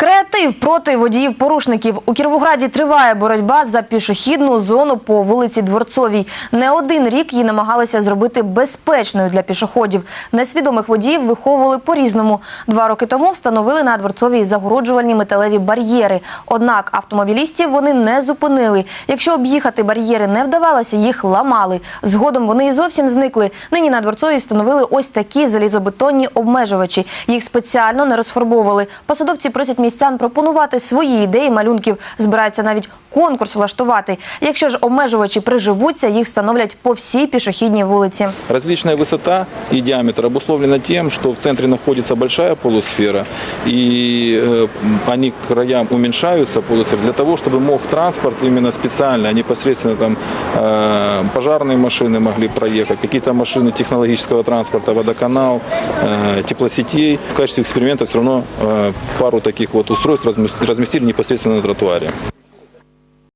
Креатив проти водіїв-порушників. У Кіровограді триває боротьба за пішохідну зону по вулиці Дворцовій. Не один рік її намагалися зробити безпечною для пішоходів. Несвідомих водіїв виховували по-різному. Два роки тому встановили на Дворцовій загороджувальні металеві бар'єри. Однак автомобілістів вони не зупинили. Якщо об'їхати бар'єри не вдавалося, їх ламали. Згодом вони і зовсім зникли. Нині на Дворцовій встановили ось такі залізобетонні обмежувачі. Їх спеціально не розфарбовували. Посадовці просять містян пропонувати свої ідеї малюнків. Збираються навіть конкурс влаштувати. Якщо ж обмежувачі приживуться, їх встановлять по всій пішохідній вулиці. Различная высота и диаметр обусловлена тем, что в центре находится большая полусфера, и э, они к краям уменьшаются полусферы для того, чтобы мог транспорт именно специально, непосредственно там э, пожарные машины могли проехать, какие-то машины технологического транспорта, водоканал, э, теплосетей. В качестве эксперимента все равно э, пару таких вот устройств разместили непосредственно на тротуаре.